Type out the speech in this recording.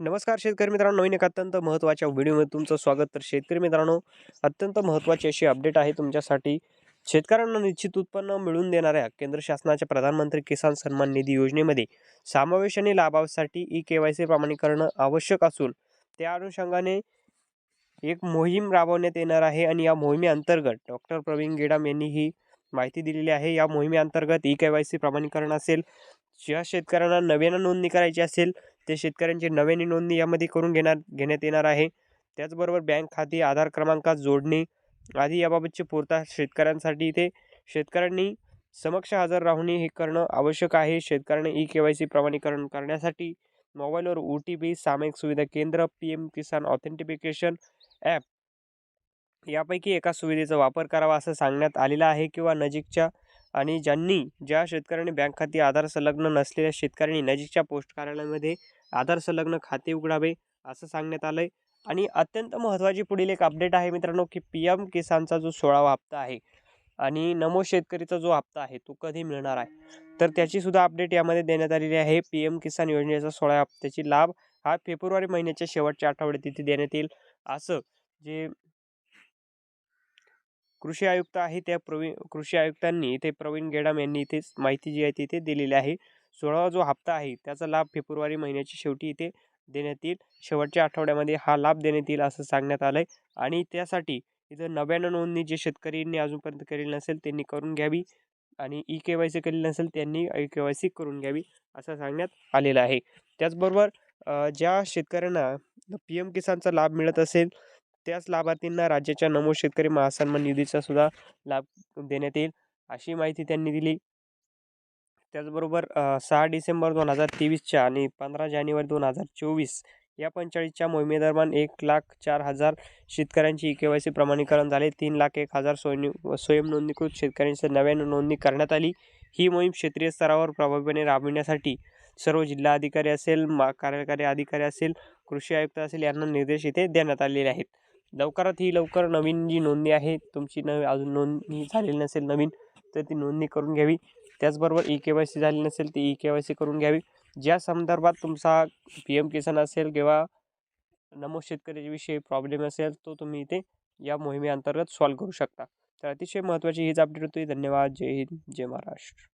नमस्कार शेतकरी मित्रांनो नवीन एक अत्यंत महत्त्वाच्या व्हिडिओमध्ये तुमचं स्वागत. तर शेतकरी मित्रांनो अत्यंत महत्त्वाची अशी अपडेट आहे तुमच्यासाठी. शेतकऱ्यांना निश्चित उत्पन्न मिळवून देणाऱ्या केंद्र शासनाच्या प्रधानमंत्री किसान सन्मान निधी योजनेमध्ये समावेश आणि लाभासाठी ई के वाय सी प्रमाणीकरण आवश्यक असून त्या अनुषंगाने एक मोहीम राबवण्यात येणार आहे. आणि या मोहिमेअंतर्गत डॉक्टर प्रवीण गेडाम यांनी ही माहिती दिलेली आहे. या मोहिमेअंतर्गत ई के वाय सी प्रमाणीकरण असेल ज्या शेतकऱ्यांना नव्यानं नोंदणी करायची असेल ते शेतकऱ्यांची नव्याने नोंदणी यामध्ये करून घेणार घेण्यात येणार आहे. त्याचबरोबर बँक खाती आधार क्रमांकात जोडणे आदी याबाबतची पूर्ता शेतकऱ्यांसाठी इथे शेतकऱ्यांनी समक्ष हजर राहणे हे करणं आवश्यक आहे. शेतकऱ्यांनी ई के वाय सी प्रमाणीकरण करण्यासाठी मोबाईलवर ओ टी पी सामायिक सुविधा केंद्र P M Kisan authentification app यापैकी एका सुविधेचा वापर करावा असं सांगण्यात आलेलं आहे किंवा नजीकच्या आणि ज्यांनी ज्या शेतकऱ्यांनी बँक खाती आधार संलग्न नसलेल्या शेतकऱ्यांनी नजीकच्या पोस्ट कार्यालयामध्ये आधार संलग्न खाते उघडावे असं सांगण्यात आलं आहे आणि अत्यंत महत्त्वाची पुढील एक अपडेट आहे मित्रांनो की पी एम किसानचा जो सोळावा हप्ता आहे आणि नमो शेतकरीचा जो हप्ता आहे तो कधी मिळणार आहे? तर त्याची सुद्धा अपडेट यामध्ये देण्यात आलेली आहे. पी एम किसान योजनेचा सोळा हप्त्याची लाभ हा फेब्रुवारी महिन्याच्या शेवटच्या आठवड्यात तिथे देण्यात येईल. असं जे कृषी आयुक्त आहे त्या प्रवीण कृषी आयुक्तांनी इथे प्रवीण गेडाम यांनी इथेच माहिती जी आहे ती इथे दिलेली आहे. सोळावा जो हप्ता आहे त्याचा लाभ फेब्रुवारी महिन्याच्या शेवटी इथे देण्यात येईल. शेवटच्या आठवड्यामध्ये हा लाभ देण्यात येईल असं सांगण्यात आलं आहे आणि त्यासाठी इथं नव्यानं नोंदणी जे शेतकऱ्यांनी अजूनपर्यंत केलेली नसेल त्यांनी करून घ्यावी. आणि ई के वाय सी केलेली नसेल त्यांनी ई के वाय सी करून घ्यावी असं सांगण्यात आलेलं आहे. त्याचबरोबर ज्या शेतकऱ्यांना पी एम किसानचा लाभ मिळत असेल त्याच लाभार्थींना राज्याच्या नमो शेतकरी महासन्मान निधीचा सुद्धा लाभ देण्यात येईल अशी माहिती त्यांनी दिली. त्याचबरोबर सहा डिसेंबर दोन हजार तेवीसच्या आणि पंधरा जानेवारी दोन हजार चोवीस या पंचाळीसच्या मोहिमेदरम्यान एक लाख चार हजार शेतकऱ्यांची ई के वाय सी प्रमाणीकरण झाले. तीन लाख एक हजार स्वयं स्वयं नोंदणीकृत शेतकऱ्यांची नव्यानं नोंदणी करण्यात आली. ही मोहीम क्षेत्रीय स्तरावर प्रभावीपणे राबविण्यासाठी सर्व जिल्हा अधिकारी असेल मा कार्यकारी अधिकारी असेल कृषी आयुक्त असेल यांना निर्देश इथे देण्यात आलेले आहेत. लवकरात ही लवकर नवीन जी नोंदणी आहे तुमची न अजून नोंदणी झालेली नसेल नवीन तर ती नोंदणी करून घ्यावी. त्याचबरोबर ई के वाय सी झाली नसेल ती ई के वाय सी करून घ्यावी. ज्या संदर्भात तुमचा पी एम किसान असेल किंवा नमो शेतकऱ्याविषयी प्रॉब्लेम असेल तो तुम्ही इथे या मोहिमेअंतर्गत सॉल्व करू शकता. तर अतिशय महत्त्वाची हीच अपडेट होती. धन्यवाद. जय हिंद. जय महाराष्ट्र.